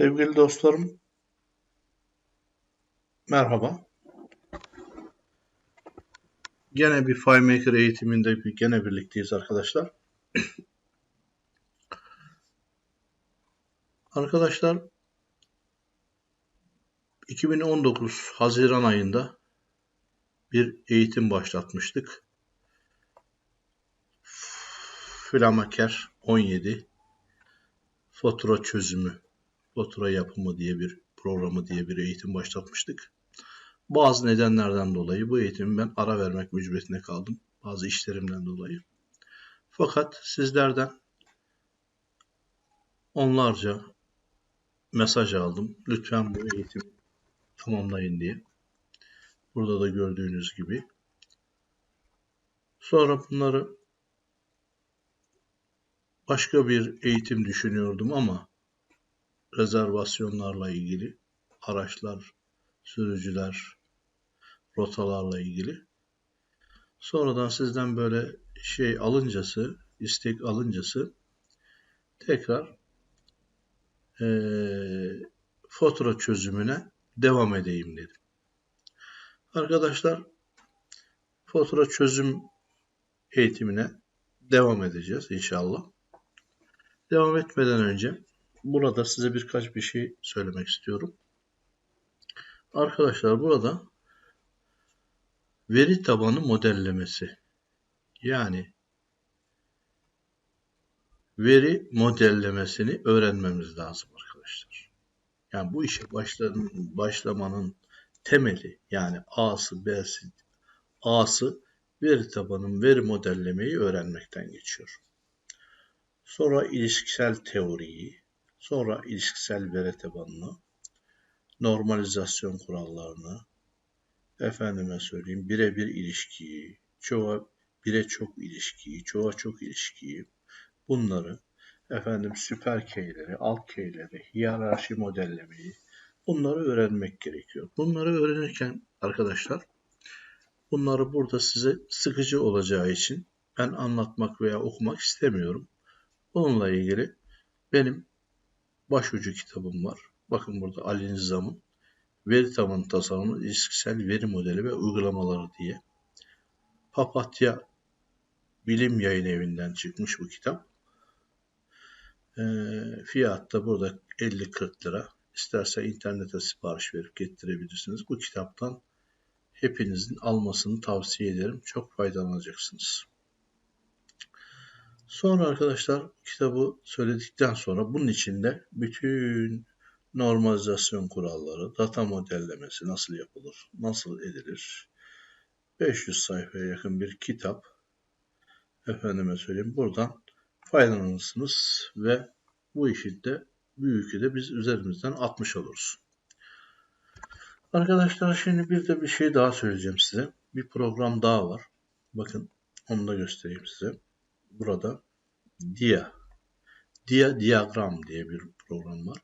Sevgili dostlarım, merhaba. Gene bir FileMaker eğitiminde gene birlikteyiz arkadaşlar. Arkadaşlar, 2019 Haziran ayında bir eğitim başlatmıştık. Flamaker 17 fatura çözümü, fatura yapımı diye bir programı diye bir eğitim başlatmıştık. Bazı nedenlerden dolayı bu eğitimi ben ara vermek mecburiyetinde kaldım. Bazı işlerimden dolayı. Fakat sizlerden onlarca mesaj aldım. Lütfen bu eğitimi tamamlayın diye. Burada da gördüğünüz gibi. Sonra bunları başka bir eğitim düşünüyordum ama rezervasyonlarla ilgili, araçlar, sürücüler, rotalarla ilgili. Sonradan sizden böyle şey alıncası, istek alıncası tekrar eee, fatura çözümüne devam edeyim dedim. Arkadaşlar fatura çözüm eğitimine devam edeceğiz inşallah. Devam etmeden önce burada size birkaç bir şey söylemek istiyorum. Arkadaşlar burada veri tabanı modellemesi yani veri modellemesini öğrenmemiz lazım arkadaşlar. Yani bu işe başla- başlamanın temeli yani A'sı, B'si, A'sı veri tabanın veri modellemeyi öğrenmekten geçiyor. Sonra ilişkisel teoriyi, sonra ilişkisel veri tabanını, normalizasyon kurallarını, efendime söyleyeyim birebir ilişkiyi, çoğa bire çok ilişkiyi, çoğa çok ilişkiyi, bunları efendim süper keyleri, alt keyleri, hiyerarşi modellemeyi bunları öğrenmek gerekiyor. Bunları öğrenirken arkadaşlar bunları burada size sıkıcı olacağı için ben anlatmak veya okumak istemiyorum. Bununla ilgili benim başucu kitabım var. Bakın burada Ali Nizam'ın Veri tabanı tasarımı, ilişkisel veri modeli ve uygulamaları diye. Papatya Bilim Yayın Evi'nden çıkmış bu kitap. Ee, fiyat da burada 50-40 lira. İsterse internete sipariş verip getirebilirsiniz. Bu kitaptan hepinizin almasını tavsiye ederim. Çok faydalanacaksınız. Sonra arkadaşlar kitabı söyledikten sonra bunun içinde bütün normalizasyon kuralları, data modellemesi nasıl yapılır, nasıl edilir, 500 sayfaya yakın bir kitap, efendime söyleyeyim buradan faydalanırsınız ve bu işi de bu de biz üzerimizden atmış oluruz. Arkadaşlar şimdi bir de bir şey daha söyleyeceğim size. Bir program daha var. Bakın onu da göstereyim size. Burada Dia, Dia Diagram diye bir program var.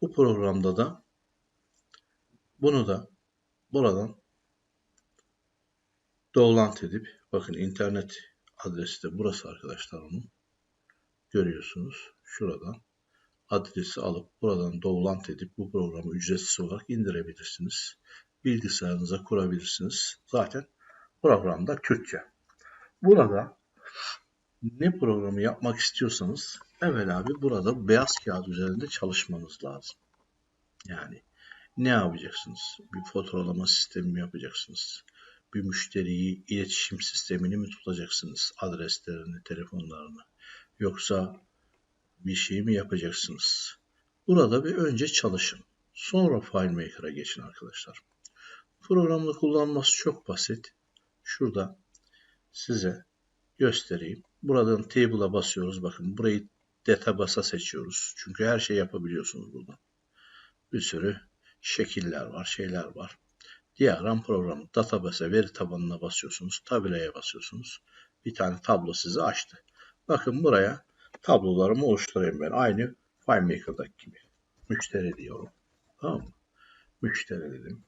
Bu programda da bunu da buradan download edip bakın internet adresi de burası arkadaşlar onun. Görüyorsunuz. Şuradan adresi alıp buradan download edip bu programı ücretsiz olarak indirebilirsiniz. Bilgisayarınıza kurabilirsiniz. Zaten programda Türkçe. Burada ne programı yapmak istiyorsanız evvel abi burada beyaz kağıt üzerinde çalışmanız lazım. Yani ne yapacaksınız? Bir faturalama sistemi mi yapacaksınız? Bir müşteriyi iletişim sistemini mi tutacaksınız? Adreslerini, telefonlarını. Yoksa bir şey mi yapacaksınız? Burada bir önce çalışın. Sonra FileMaker'a geçin arkadaşlar. Programı kullanması çok basit. Şurada size göstereyim. Buradan table'a basıyoruz. Bakın burayı database'a seçiyoruz. Çünkü her şey yapabiliyorsunuz buradan. Bir sürü şekiller var, şeyler var. Diyagram programı. Database'e veri tabanına basıyorsunuz. Tabelaya basıyorsunuz. Bir tane tablo sizi açtı. Bakın buraya tablolarımı oluşturayım ben. Aynı FileMaker'daki gibi. Müşteri diyorum. Tamam mı? Müşteri dedim.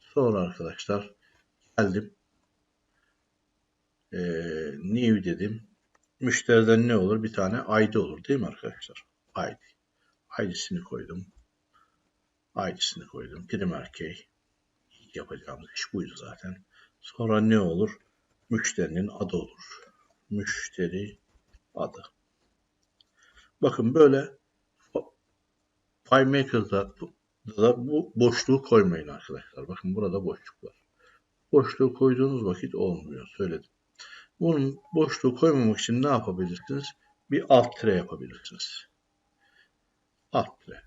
Sonra arkadaşlar geldim. Ee, new dedim. Müşteriden ne olur? Bir tane ID olur değil mi arkadaşlar? ID. ID'sini koydum. ID'sini koydum. Primer key. İlk yapacağımız iş buydu zaten. Sonra ne olur? Müşterinin adı olur. Müşteri adı. Bakın böyle FileMaker'da da bu boşluğu koymayın arkadaşlar. Bakın burada boşluk var. Boşluğu koyduğunuz vakit olmuyor. Söyledim. Bunun boşluğu koymamak için ne yapabilirsiniz? Bir alt tire yapabilirsiniz. Alt tire.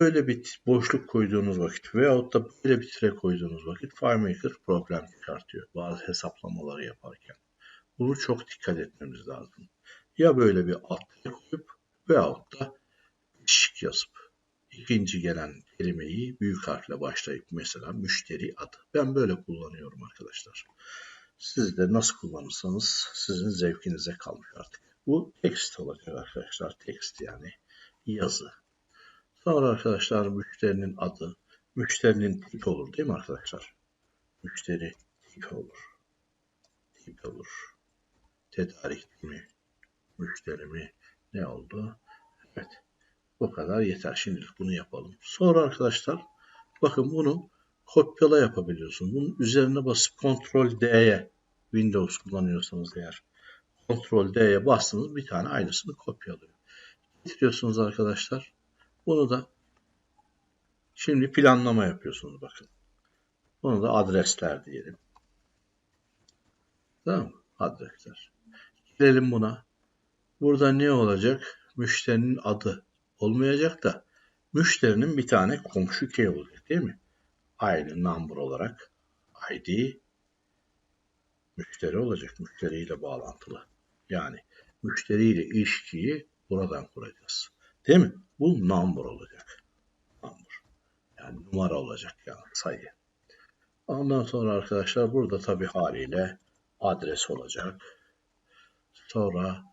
Böyle bir boşluk koyduğunuz vakit veyahut da böyle bir tire koyduğunuz vakit FileMaker problem çıkartıyor. Bazı hesaplamaları yaparken. Bunu çok dikkat etmemiz lazım. Ya böyle bir alt tire koyup veyahut da şık yazıp ikinci gelen kelimeyi büyük harfle başlayıp mesela müşteri adı. Ben böyle kullanıyorum arkadaşlar. Siz de nasıl kullanırsanız sizin zevkinize kalmış artık. Bu text olacak arkadaşlar. Text yani yazı. Sonra arkadaşlar müşterinin adı, müşterinin tip olur değil mi arkadaşlar? Müşteri tip olur. Tip olur. Tedarik mi? Müşteri mi? Ne oldu? Evet. Bu kadar yeter. Şimdilik bunu yapalım. Sonra arkadaşlar bakın bunu kopyala yapabiliyorsun. Bunun üzerine basıp Ctrl D'ye Windows kullanıyorsanız eğer Ctrl D'ye bastınız bir tane aynısını kopyalıyor. Getiriyorsunuz arkadaşlar. Bunu da şimdi planlama yapıyorsunuz bakın. Bunu da adresler diyelim. Tamam mı? Adresler. Gelelim buna. Burada ne olacak? Müşterinin adı olmayacak da müşterinin bir tane komşu key olacak değil mi? Aynı number olarak ID müşteri olacak. Müşteriyle bağlantılı. Yani müşteriyle ilişkiyi buradan kuracağız. Değil mi? Bu number olacak. Number. Yani numara olacak yani sayı. Ondan sonra arkadaşlar burada tabi haliyle adres olacak. Sonra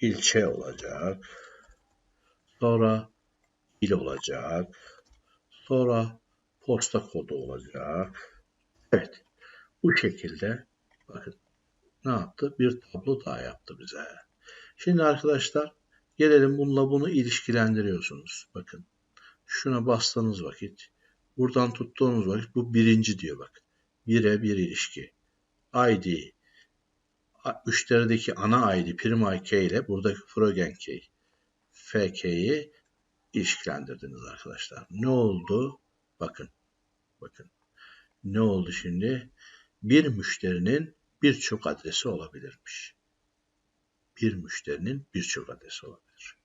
ilçe olacak. Sonra il olacak. Sonra posta kodu olacak. Evet. Bu şekilde bakın ne yaptı? Bir tablo daha yaptı bize. Şimdi arkadaşlar gelelim bununla bunu ilişkilendiriyorsunuz. Bakın şuna bastığınız vakit buradan tuttuğunuz vakit bu birinci diyor bak. Bire bir ilişki. ID müşterideki ana ID prim IK ile buradaki Frogen key FK'yi ilişkilendirdiniz arkadaşlar. Ne oldu? Bakın. Bakın. Ne oldu şimdi? Bir müşterinin birçok adresi olabilirmiş. Bir müşterinin birçok adresi olabilir.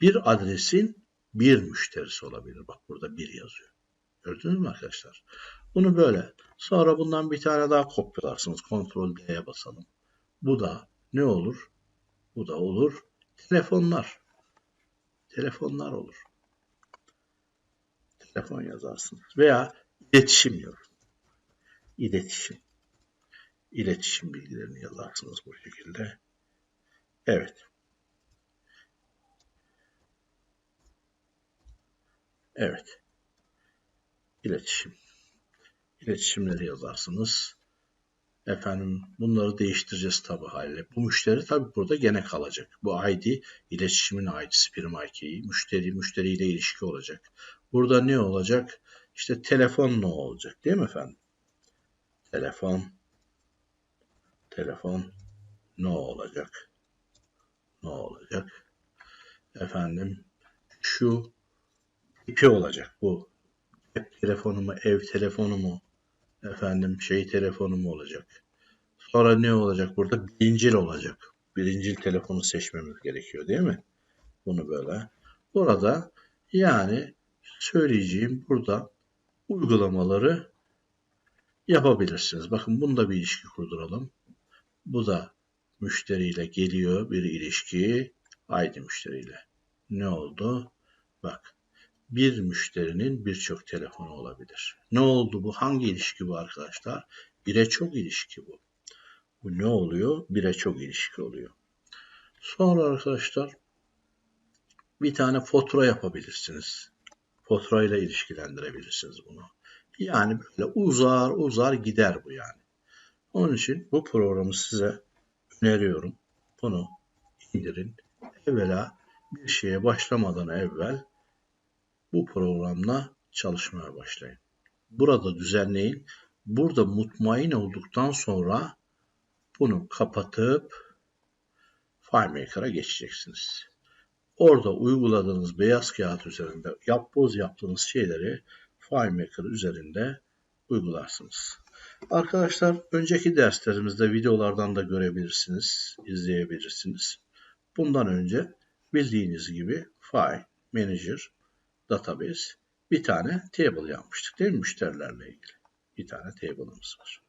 Bir adresin bir müşterisi olabilir. Bak burada bir yazıyor. Gördünüz mü arkadaşlar? Bunu böyle. Sonra bundan bir tane daha kopyalarsınız. Ctrl D'ye basalım. Bu da ne olur? Bu da olur. Telefonlar telefonlar olur. Telefon yazarsınız. Veya iletişim yazın. İletişim. İletişim bilgilerini yazarsınız bu şekilde. Evet. Evet. İletişim. İletişimleri yazarsınız. Efendim bunları değiştireceğiz tabi haliyle. Bu müşteri tabi burada gene kalacak. Bu ID iletişimin ID'si prim ID'yi. Müşteri müşteriyle ilişki olacak. Burada ne olacak? İşte telefon ne olacak değil mi efendim? Telefon telefon ne olacak? Ne olacak? Efendim şu ipi olacak bu. Cep telefonu mu, ev telefonu mu, efendim şey telefonu mu olacak? Sonra ne olacak burada? Birincil olacak. Birincil telefonu seçmemiz gerekiyor değil mi? Bunu böyle. Burada yani söyleyeceğim burada uygulamaları yapabilirsiniz. Bakın bunda bir ilişki kurduralım. Bu da müşteriyle geliyor bir ilişki. Haydi müşteriyle. Ne oldu? Bak bir müşterinin birçok telefonu olabilir. Ne oldu bu? Hangi ilişki bu arkadaşlar? Bire çok ilişki bu. Bu ne oluyor? Bire çok ilişki oluyor. Sonra arkadaşlar bir tane fatura yapabilirsiniz. İle ilişkilendirebilirsiniz bunu. Yani böyle uzar uzar gider bu yani. Onun için bu programı size öneriyorum. Bunu indirin. Evvela bir şeye başlamadan evvel bu programla çalışmaya başlayın. Burada düzenleyin. Burada mutmain olduktan sonra bunu kapatıp FileMaker'a geçeceksiniz. Orada uyguladığınız beyaz kağıt üzerinde yapboz yaptığınız şeyleri FileMaker üzerinde uygularsınız. Arkadaşlar önceki derslerimizde videolardan da görebilirsiniz, izleyebilirsiniz. Bundan önce bildiğiniz gibi File, Manager, Database bir tane table yapmıştık değil mi müşterilerle ilgili? Bir tane table'ımız var.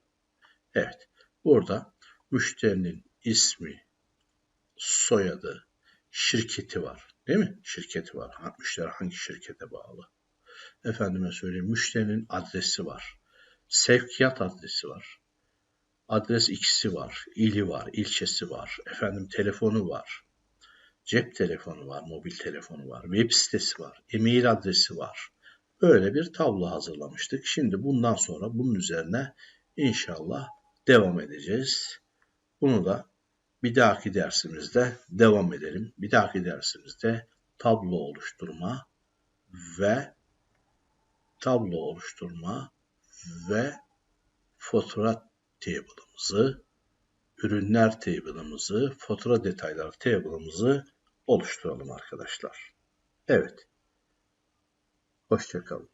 Evet, burada müşterinin ismi, soyadı, şirketi var. Değil mi? Şirketi var. Müşteri hangi şirkete bağlı? Efendime söyleyeyim müşterinin adresi var. Sevkiyat adresi var. Adres ikisi var. ili var. ilçesi var. Efendim telefonu var. Cep telefonu var. Mobil telefonu var. Web sitesi var. E-mail adresi var. Böyle bir tablo hazırlamıştık. Şimdi bundan sonra bunun üzerine inşallah devam edeceğiz. Bunu da bir dahaki dersimizde devam edelim. Bir dahaki dersimizde tablo oluşturma ve tablo oluşturma ve fatura table'ımızı, ürünler table'ımızı, fatura detayları table'ımızı oluşturalım arkadaşlar. Evet. Hoşçakalın.